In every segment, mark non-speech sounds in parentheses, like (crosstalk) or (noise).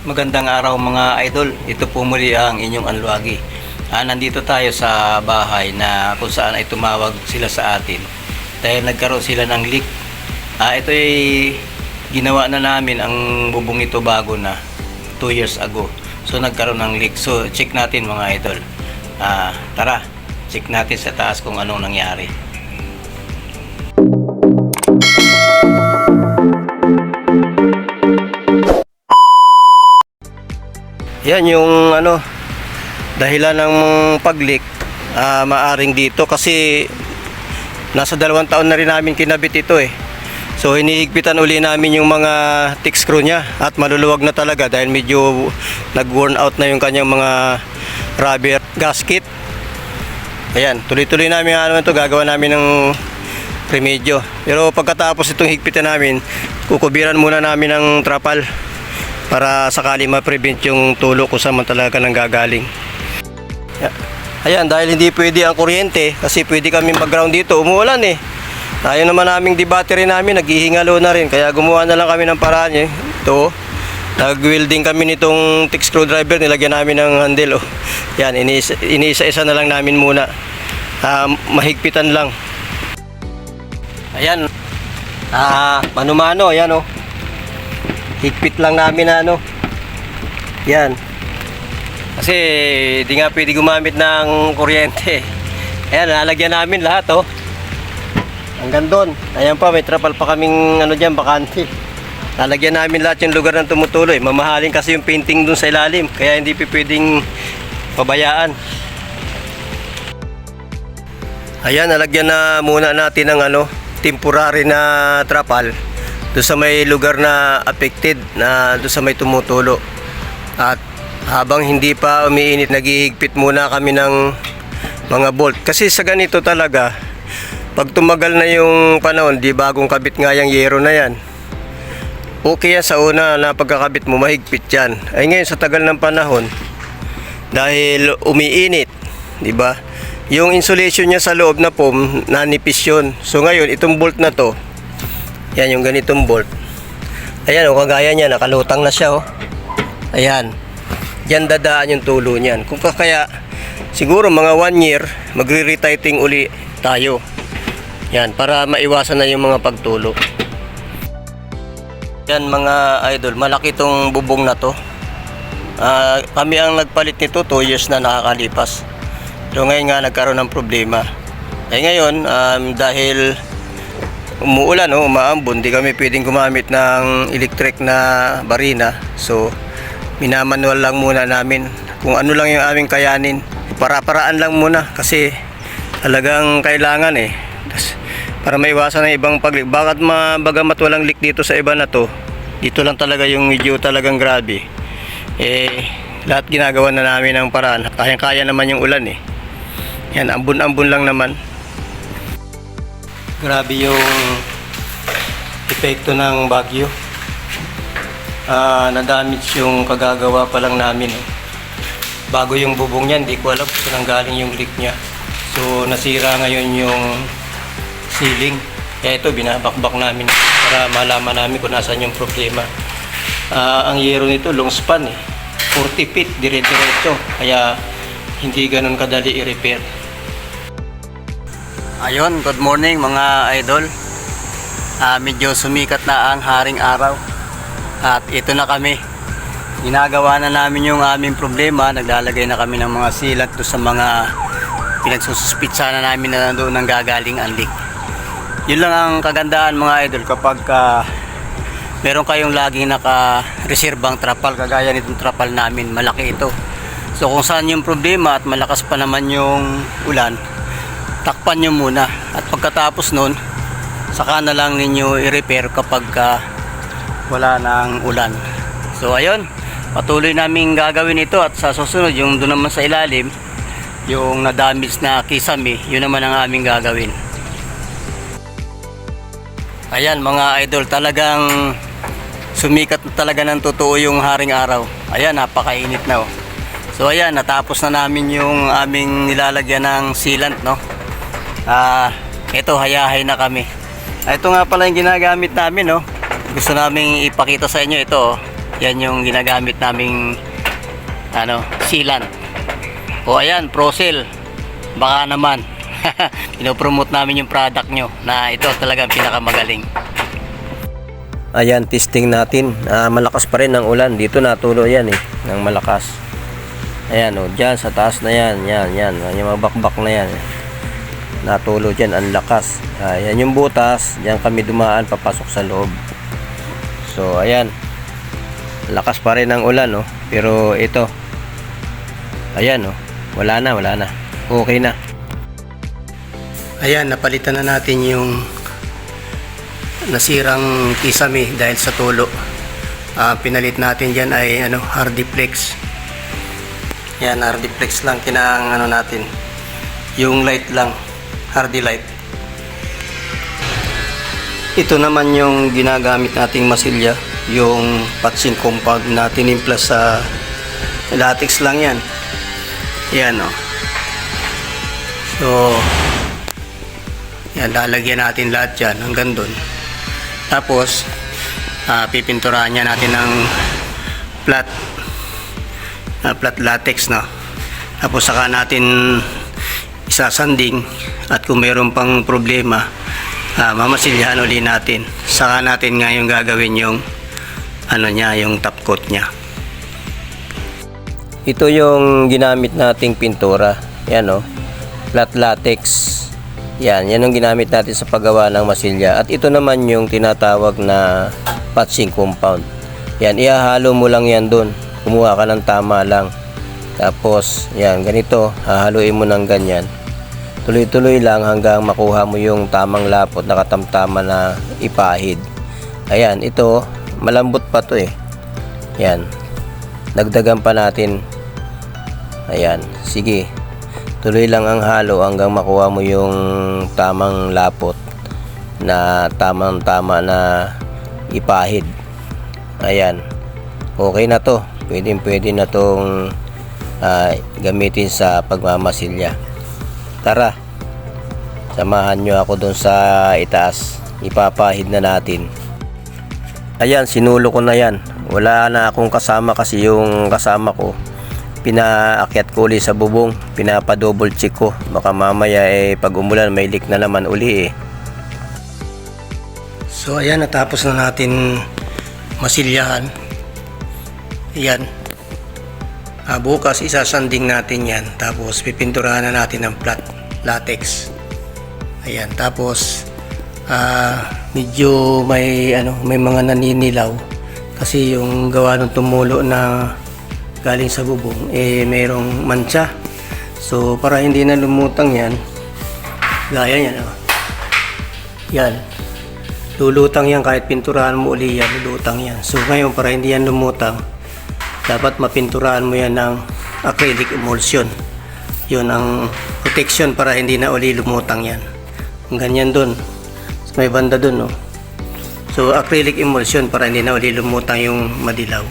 Magandang araw mga idol. Ito po muli ang inyong Anluagi. Ah, nandito tayo sa bahay na kung saan ay tumawag sila sa atin. Dahil nagkaroon sila ng leak. Ah, ito ay ginawa na namin ang bubong ito bago na 2 years ago. So nagkaroon ng leak. So check natin mga idol. Ah, tara, check natin sa taas kung anong nangyari. Yan yung ano dahilan ng pag-leak ah, maaring dito kasi nasa dalawang taon na rin namin kinabit ito eh. So hinihigpitan uli namin yung mga thick screw niya at maluluwag na talaga dahil medyo nag-worn out na yung kanyang mga rubber gasket. Ayan, tuloy-tuloy namin ano ito, gagawa namin ng remedyo. Pero pagkatapos itong higpitan namin, kukubiran muna namin ng trapal para sakali ma-prevent yung tulo kung saan man talaga nang gagaling. Ya- Ayan, dahil hindi pwede ang kuryente kasi pwede kami mag-ground dito, umuulan eh. Tayo naman naming di battery namin, naghihingalo na rin. Kaya gumawa na lang kami ng paraan eh. Ito, nag-welding kami nitong thick screwdriver, nilagyan namin ng handle. Oh. Yan, iniisa- iniisa-isa na lang namin muna. Ah, mahigpitan lang. Ayan. Ah, mano-mano, ayan oh. Higpit lang namin na ano. Yan. Kasi di nga pwede gumamit ng kuryente. Ayan, nalagyan namin lahat oh. Hanggang doon. Ayan pa, may trapal pa kaming ano dyan, bakante. Lalagyan namin lahat yung lugar ng tumutuloy. Mamahalin kasi yung painting dun sa ilalim. Kaya hindi pwedeng pabayaan. Ayan, nalagyan na muna natin ng ano, temporary na trapal doon sa may lugar na affected na doon sa may tumutulo. At habang hindi pa umiinit, naghihigpit muna kami ng mga bolt. Kasi sa ganito talaga, pag tumagal na yung panahon, di bagong kabit nga yung yero na yan. Okay yan sa una na pagkakabit mo, mahigpit yan. Ay ngayon sa tagal ng panahon, dahil umiinit, di ba? Yung insulation niya sa loob na foam, nanipis yun. So ngayon, itong bolt na to, yan yung ganitong bolt. Ayan, o kagaya niya, nakalutang na siya, oh. Ayan. Diyan dadaan yung tulo niyan. Kung ka- kaya, siguro mga one year, magre-retighting uli tayo. Yan, para maiwasan na yung mga pagtulo. Yan mga idol, malaki tong bubong na to. Ah, kami ang nagpalit nito 2 years na nakakalipas. So ngayon nga nagkaroon ng problema. Eh ngayon, um, dahil umuulan, oh, umaambon, di kami pwedeng gumamit ng electric na barina. So, minamanual lang muna namin kung ano lang yung aming kayanin. Para-paraan lang muna kasi talagang kailangan eh. Para maiwasan ng ibang paglik. Bakit mabagamat walang leak dito sa iba na to, dito lang talaga yung medyo talagang grabe. Eh, lahat ginagawa na namin ng paraan. Kayang-kaya naman yung ulan eh. Yan, ambon-ambon lang naman. Grabe yung epekto ng bagyo. Ah, na-damage yung kagagawa pa lang namin. eh. Bago yung bubong niya, hindi ko alam kung saan galing yung leak niya. So, nasira ngayon yung ceiling. Kaya ito, binabakbak namin para malaman namin kung nasaan yung problema. Ah, ang yero nito, long span eh. 40 feet, dire-diretso. Kaya, hindi ganun kadali i-repair. Ayun, good morning mga idol. Ah, medyo sumikat na ang haring araw. At ito na kami. Ginagawa na namin yung aming problema. Naglalagay na kami ng mga silat do sa mga pinagsususpitsa na namin na doon nang gagaling ang leak. Yun lang ang kagandaan mga idol kapag ah, meron kayong laging naka-reserbang trapal kagaya nitong trapal namin. Malaki ito. So kung saan yung problema at malakas pa naman yung ulan, takpan nyo muna. At pagkatapos nun saka na lang ninyo i-repair kapag ka wala nang ulan. So ayun. Patuloy namin gagawin ito at sa susunod yung doon naman sa ilalim yung na-damage na kisame yun naman ang aming gagawin. Ayan mga idol talagang sumikat talaga ng totoo yung haring araw. Ayan napakainit na oh. So ayan, natapos na namin yung aming nilalagyan ng sealant, no? Ah, ito hayahay na kami. Ah, ito nga pala yung ginagamit namin, no? Gusto naming ipakita sa inyo ito, oh. Yan yung ginagamit naming ano, sealant. O ayan, Procel. Baka naman. (laughs) Pinopromote namin yung product nyo na ito talagang pinakamagaling. Ayan, testing natin. Ah, malakas pa rin ang ulan. Dito natulo yan eh, ng malakas. Ayan o, dyan sa taas na yan, yan, yan. Yung mga bakbak na yan. Natulo dyan, ang lakas. Ayan yung butas, dyan kami dumaan papasok sa loob. So, ayan. Lakas pa rin ang ulan, no? Pero ito, ayan, no? Wala na, wala na. Okay na. Ayan, napalitan na natin yung nasirang kisame dahil sa tulo. Ah, pinalit natin dyan ay ano, Hardiplex. Yan, Hardiplex lang kinang ano natin. Yung light lang, Hardy light. Ito naman yung ginagamit nating masilya, yung patching compound na tinimpla sa latex lang yan. Yan o. So, yan, lalagyan natin lahat yan hanggang doon. Tapos, ah, pipinturahan niya natin ng flat na flat latex na. Tapos saka natin isasanding at kung mayroon pang problema, ah, mamasilyahan uli natin. Saka natin nga yung gagawin yung ano niya, yung top coat niya. Ito yung ginamit nating pintura. Yan o. Flat latex. Yan, yan ang ginamit natin sa paggawa ng masilya. At ito naman yung tinatawag na patching compound. Yan, ihahalo mo lang yan doon. Kumuha ka ng tama lang. Tapos, yan, ganito. Hahaluin mo ng ganyan. Tuloy-tuloy lang hanggang makuha mo yung tamang lapot na katamtama na ipahid. Ayan, ito, malambot pa to eh. Yan. Dagdagan pa natin. Ayan, sige. Tuloy lang ang halo hanggang makuha mo yung tamang lapot na tamang tama na ipahid. Ayan. Okay na to. Pwede pwede na tong ah, gamitin sa pagmamasilya. Tara. Samahan nyo ako dun sa itaas. Ipapahid na natin. Ayan, sinulo ko na yan. Wala na akong kasama kasi yung kasama ko pinaakyat ko uli sa bubong pinapa-double check ko baka mamaya eh pag umulan may leak na naman uli eh so ayan natapos na natin masilyahan ayan Ah, bukas isasanding natin yan. Tapos pipinturahan na natin ng flat latex. Ayan tapos ah, medyo may ano may mga naninilaw. Kasi yung gawa ng tumulo na galing sa bubong eh mayroong mancha. So para hindi na lumutang yan gaya yan oh. yan. Lulutang yan kahit pinturahan mo uli yan lulutang yan. So ngayon para hindi yan lumutang dapat mapinturahan mo yan ng acrylic emulsion. Yun ang protection para hindi na uli lumutang yan. Ganyan dun. May banda dun no? So acrylic emulsion para hindi na uli lumutang yung madilaw.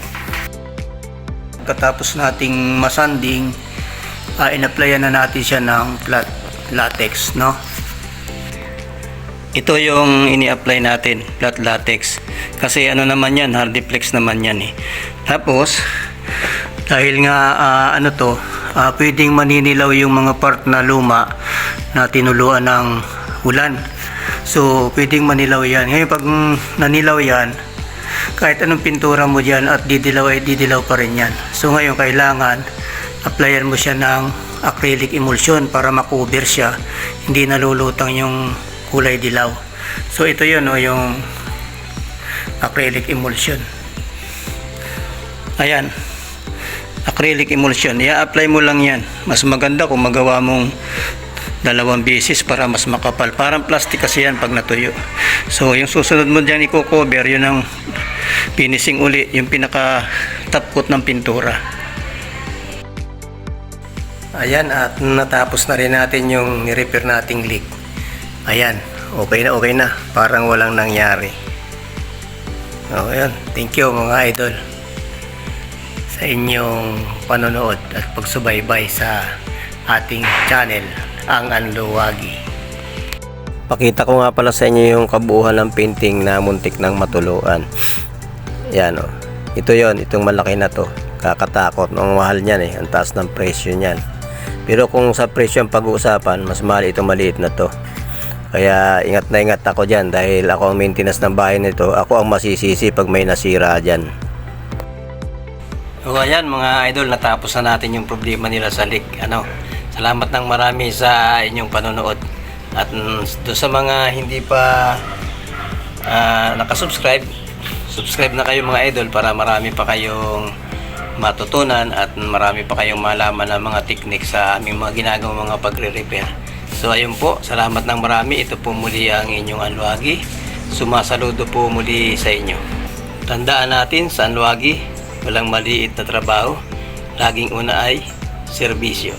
Pagkatapos nating masanding uh, in-applyan na natin siya ng flat latex no? Ito yung ini-apply natin flat latex. Kasi ano naman yan hardiplex naman yan eh. Tapos dahil nga ah, ano to ah, pwedeng maninilaw yung mga part na luma na tinuluan ng ulan so pwedeng manilaw yan ngayon pag nanilaw yan kahit anong pintura mo dyan at didilaw ay didilaw pa rin yan. So ngayon kailangan applyan mo siya ng acrylic emulsion para makover siya. Hindi nalulutang yung kulay dilaw. So ito yun no, yung acrylic emulsion. Ayan. Acrylic emulsion. I-apply mo lang yan. Mas maganda kung magawa mong dalawang beses para mas makapal. Parang plastic kasi yan pag natuyo. So, yung susunod mo dyan i-cover, yun ang finishing uli, yung pinaka top coat ng pintura. Ayan, at natapos na rin natin yung ni-repair nating leak. Ayan, okay na okay na. Parang walang nangyari. O, ayan. Thank you mga idol sa inyong panonood at pagsubaybay sa ating channel, ang Anluwagi. Pakita ko nga pala sa inyo yung kabuuan ng painting na muntik ng matuluan. Yan o. Ito yon itong malaki na to. Kakatakot. Ang mahal niyan eh. Ang taas ng presyo niyan. Pero kung sa presyo ang pag-uusapan, mas mahal itong maliit na to. Kaya ingat na ingat ako dyan dahil ako ang maintenance ng bahay nito. Ako ang masisisi pag may nasira dyan. So ayan mga idol, natapos na natin yung problema nila sa leak. Ano, salamat ng marami sa inyong panonood. At mm, doon sa mga hindi pa ah, nakasubscribe, subscribe na kayo mga idol para marami pa kayong matutunan at marami pa kayong malaman ng mga technique sa aming mga ginagawang mga pagre-repair. So ayun po, salamat ng marami. Ito po muli ang inyong Anluagi. Sumasaludo po muli sa inyo. Tandaan natin sa Anluagi, walang maliit na trabaho. Laging una ay serbisyo.